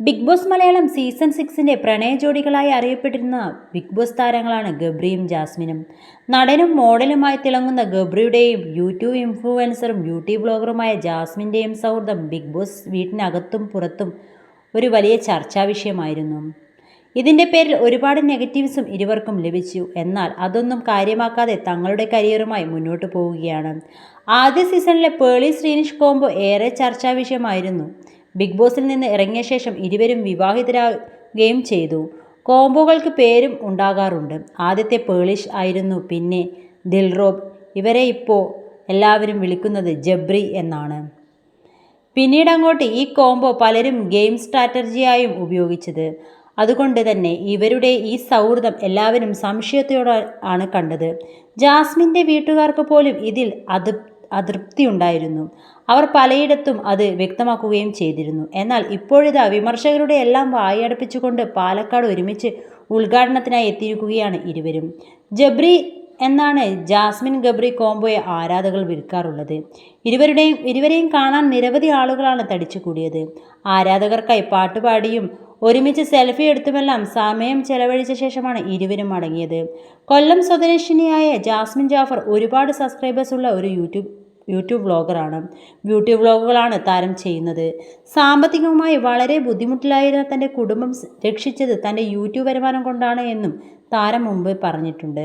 Big boss Malayalam season സിക്സിന്റെ പ്രണയ ജോഡികളായി അറിയപ്പെട്ടിരുന്ന ബിഗ് ബോസ് താരങ്ങളാണ് ഗബ്രിയും ജാസ്മിനും. നടനും മോഡലുമായി തിളങ്ങുന്ന ഗബ്രിയുടെയും യൂട്യൂബ് ഇൻഫ്ലുവൻസറും ബ്യൂട്ടി ബ്ലോഗറുമായ ജാസ്മിന്റെയും സൗഹൃദം ബിഗ് ബോസ് വീട്ടിനകത്തും പുറത്തും ഒരു വലിയ ചർച്ചാ വിഷയമായിരുന്നു. ഇതിന്റെ പേരിൽ ഒരുപാട് നെഗറ്റീവ്സും ഇരുവർക്കും ലഭിച്ചു. എന്നാൽ അതൊന്നും കാര്യമാക്കാതെ തങ്ങളുടെ കരിയറുമായി മുന്നോട്ട് പോവുകയാണ്. ആദ്യ സീസണിലെ പേളി ശ്രീനിഷ് കോംബോ ഏറെ ചർച്ചാ വിഷയമായിരുന്നു. ബിഗ് ബോസിൽ നിന്ന് ഇറങ്ങിയ ശേഷം ഇരുവരും വിവാഹിതരാകുകയും ചെയ്തു. കോംബോകൾക്ക് പേരും ഉണ്ടാകാറുണ്ട്. ആദ്യത്തെ പേളിഷ് ആയിരുന്നു പിന്നെ ദിൽറോബ്. ഇവരെ ഇപ്പോൾ എല്ലാവരും വിളിക്കുന്നത് ജബ്രി എന്നാണ്. പിന്നീട് അങ്ങോട്ട് ഈ കോംബോ പലരും ഗെയിം സ്ട്രാറ്റജിയായും ഉപയോഗിച്ചത്. അതുകൊണ്ട് തന്നെ ഇവരുടെ ഈ സൗഹൃദം എല്ലാവരും സംശയത്തോടെ ആണ് കണ്ടത്. ജാസ്മിന്റെ വീട്ടുകാർക്ക് പോലും ഇതിൽ അത് അതൃപ്തിയുണ്ടായിരുന്നു അവർ പലയിടത്തും അത് വ്യക്തമാക്കുകയും ചെയ്തിരുന്നു. എന്നാൽ ഇപ്പോഴിതാ വിമർശകരുടെ എല്ലാം വായടപ്പിച്ചുകൊണ്ട് പാലക്കാട് ഒരുമിച്ച് ഉദ്ഘാടനത്തിനായി എത്തിയിരിക്കുകയാണ് ഇരുവരും. ജബ്രി എന്നാണ് ജാസ്മിൻ ഗബ്രി കോംബോയെ ആരാധകർ വിൽക്കാറുള്ളത്. ഇരുവരുടെയും ഇരുവരെയും കാണാൻ നിരവധി ആളുകളാണ് തടിച്ചു കൂടിയത്. ആരാധകർക്കായി പാട്ടുപാടിയും ഒരുമിച്ച് സെൽഫി എടുത്തുമെല്ലാം സമയം ചെലവഴിച്ച ശേഷമാണ് ഇരുവരും മടങ്ങിയത്. കൊല്ലം സ്വദേശിനിയായ ജാസ്മിൻ ജാഫർ ഒരുപാട് സബ്സ്ക്രൈബേഴ്സ് ഉള്ള ഒരു യൂട്യൂബ് യൂട്യൂബ് വ്ളോഗറാണ്. ബ്യൂട്ടി വ്ളോഗുകളാണ് താരം ചെയ്യുന്നത്. സാമ്പത്തികമായി വളരെ ബുദ്ധിമുട്ടിലായിരുന്ന തന്റെ കുടുംബം രക്ഷിച്ചത് തന്റെ യൂട്യൂബ് വരുമാനം കൊണ്ടാണ് എന്നും താരം മുമ്പ് പറഞ്ഞിട്ടുണ്ട്.